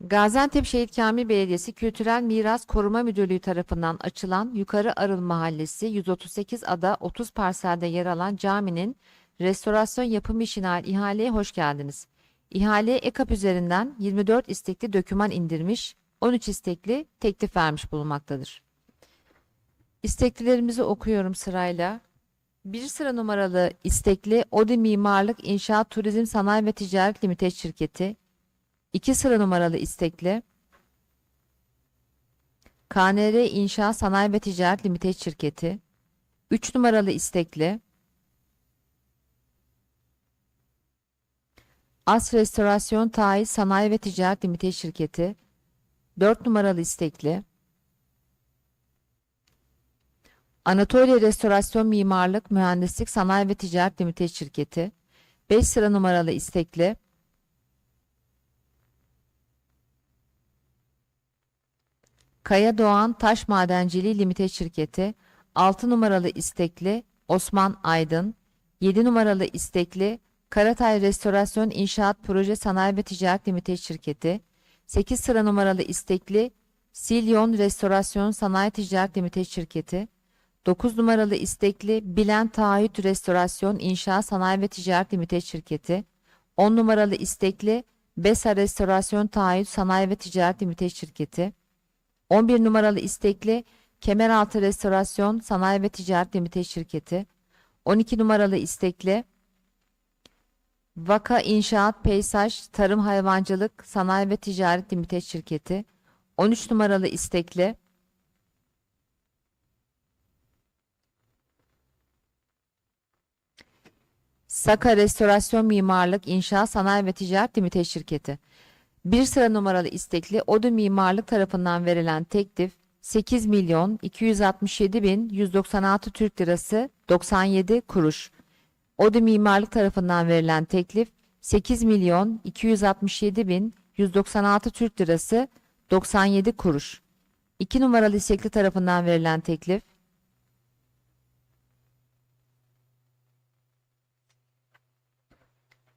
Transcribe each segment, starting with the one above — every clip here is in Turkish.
Gaziantep Şehit Kamil Belediyesi Kültürel Miras Koruma Müdürlüğü tarafından açılan Yukarı Arıl Mahallesi 138 ada 30 parselde yer alan caminin restorasyon yapım işine ait ihaleye hoş geldiniz. İhaleye EKAP üzerinden 24 istekli döküman indirmiş, 13 istekli teklif vermiş bulunmaktadır. İsteklilerimizi okuyorum sırayla. Bir sıra numaralı istekli Odi Mimarlık İnşaat Turizm Sanayi ve Ticaret Limited Şirketi 2 sıra numaralı istekli KNR İnşaat Sanayi ve Ticaret Limited Şirketi. 3 numaralı istekli As Restorasyon Taahhüt Sanayi ve Ticaret Limited Şirketi. 4 numaralı istekli Anatolia Restorasyon Mimarlık Mühendislik Sanayi ve Ticaret Limited Şirketi. 5 sıra numaralı istekli Kaya Doğan Taş Madenciliği Limited Şirketi 6 numaralı istekli Osman Aydın 7 numaralı istekli Karatay Restorasyon İnşaat Proje Sanayi ve Ticaret Limited Şirketi 8 sıra numaralı istekli Silyon Restorasyon Sanayi Ticaret Limited Şirketi 9 numaralı istekli Bilen Taahhüt Restorasyon İnşaat Sanayi ve Ticaret Limited Şirketi 10 numaralı istekli Besa Restorasyon Taahhüt Sanayi ve Ticaret Limited Şirketi 11 numaralı istekli Kemeraltı Restorasyon Sanayi ve Ticaret Limited Şirketi. 12 numaralı istekli Vaka İnşaat Peysaj Tarım Hayvancılık Sanayi ve Ticaret Limited Şirketi. 13 numaralı istekli Saka Restorasyon Mimarlık İnşaat Sanayi ve Ticaret Limited Şirketi bir sıra numaralı istekli Odu Mimarlık tarafından verilen teklif 8 milyon 267 bin 196 Türk Lirası 97 kuruş. Odu Mimarlık tarafından verilen teklif 8 milyon 267 bin 196 Türk Lirası 97 kuruş. 2 numaralı istekli tarafından verilen teklif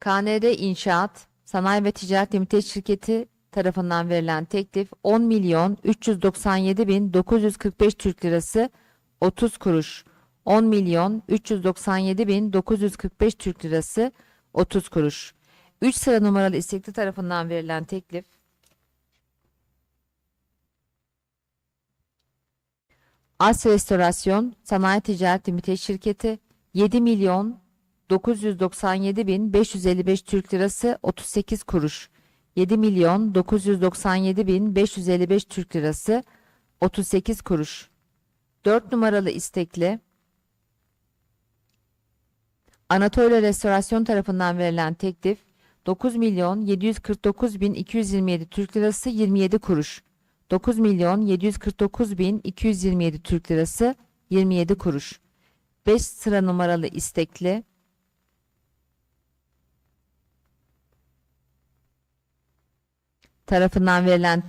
KND İnşaat Sanayi ve Ticaret Limited Şirketi tarafından verilen teklif 10 milyon 397 bin 945 Türk Lirası 30 kuruş. 10 milyon 397 bin 945 Türk Lirası 30 kuruş. 3 sıra numaralı istekli tarafından verilen teklif As Restorasyon Sanayi Ticaret Limited Şirketi 7 milyon 997 bin 555 Türk Lirası 38 kuruş. 7 milyon 997 bin 555 Türk Lirası 38 kuruş. 4 numaralı istekli Anatolia Restorasyon tarafından verilen teklif 9 milyon 749 bin 227 Türk Lirası 27 kuruş. 9 milyon 749 bin 227 Türk Lirası 27 kuruş. 5 sıra numaralı istekli tarafından verilen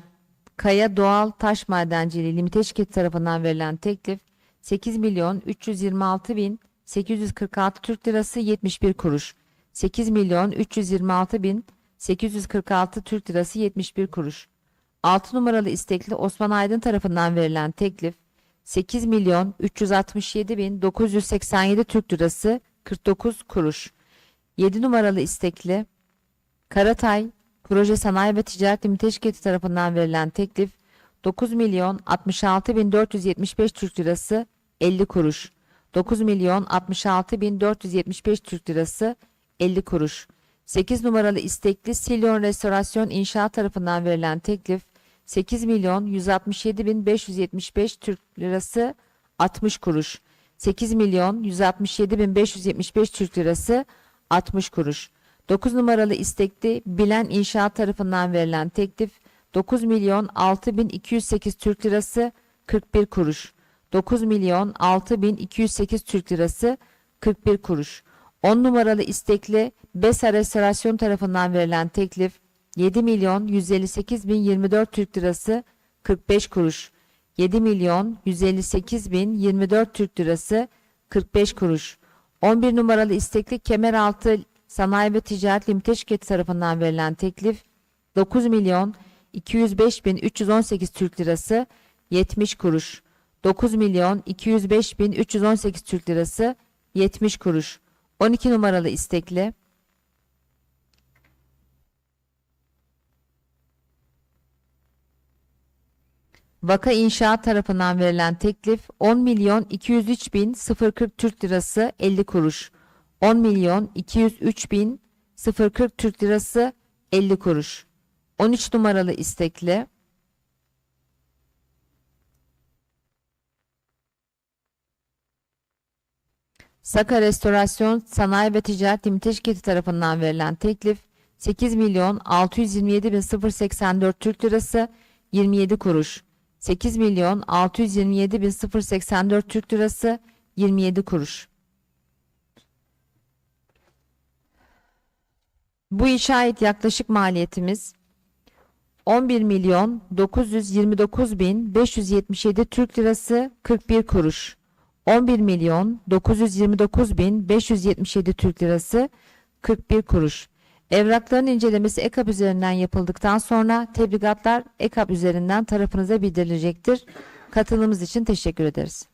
Kaya Doğal Taş Madenciliği Limited Şirketi tarafından verilen teklif 8 milyon 326 bin 846 Türk Lirası 71 kuruş. 8 milyon 326 bin 846 Türk Lirası 71 kuruş. 6 numaralı istekli Osman Aydın tarafından verilen teklif 8 milyon 367 bin 987 Türk Lirası 49 kuruş. 7 numaralı istekli Karatay Proje Sanayi ve Ticaret Limited Şirketi tarafından verilen teklif 9 milyon 66 bin 475 Türk Lirası 50 kuruş. 9 milyon 66 bin 475 Türk Lirası 50 kuruş. 8 numaralı istekli Silyon Restorasyon İnşaat tarafından verilen teklif 8 milyon 167 bin 575 Türk Lirası 60 kuruş. 8 milyon 167 bin 575 Türk Lirası 60 kuruş. 9 numaralı istekli Bilen İnşaat tarafından verilen teklif 9 milyon 6 bin 208 Türk Lirası 41 kuruş. 9 milyon 6 bin 208 Türk Lirası 41 kuruş. 10 numaralı istekli Besa Restorasyon tarafından verilen teklif 7 milyon 158 bin 24 Türk Lirası 45 kuruş. 7 milyon 158 bin 24 Türk Lirası 45 kuruş. 11 numaralı istekli Kemeraltı Sanayi ve Ticaret Limited Şirketi tarafından verilen teklif 9 milyon 205 bin 318 Türk lirası 70 kuruş. 9 milyon 205 bin 318 Türk lirası 70 kuruş. 12 numaralı istekli. Vaka İnşaat tarafından verilen teklif 10 milyon 203 bin 040 Türk lirası 50 kuruş. 10 milyon 203 bin 040 Türk lirası 50 kuruş. 13 numaralı istekli. Saka Restorasyon Sanayi ve Ticaret Limited Şirketi tarafından verilen teklif 8 milyon 627 bin 084 Türk lirası 27 kuruş. 8 milyon 627 bin 084 Türk lirası 27 kuruş. Bu işe yaklaşık maliyetimiz 11 milyon 929 bin 577 Türk lirası 41 kuruş. 11 milyon 929 bin 577 Türk lirası 41 kuruş. Evrakların incelemesi EKAP üzerinden yapıldıktan sonra tebligatlar EKAP üzerinden tarafınıza bildirilecektir. Katılımınız için teşekkür ederiz.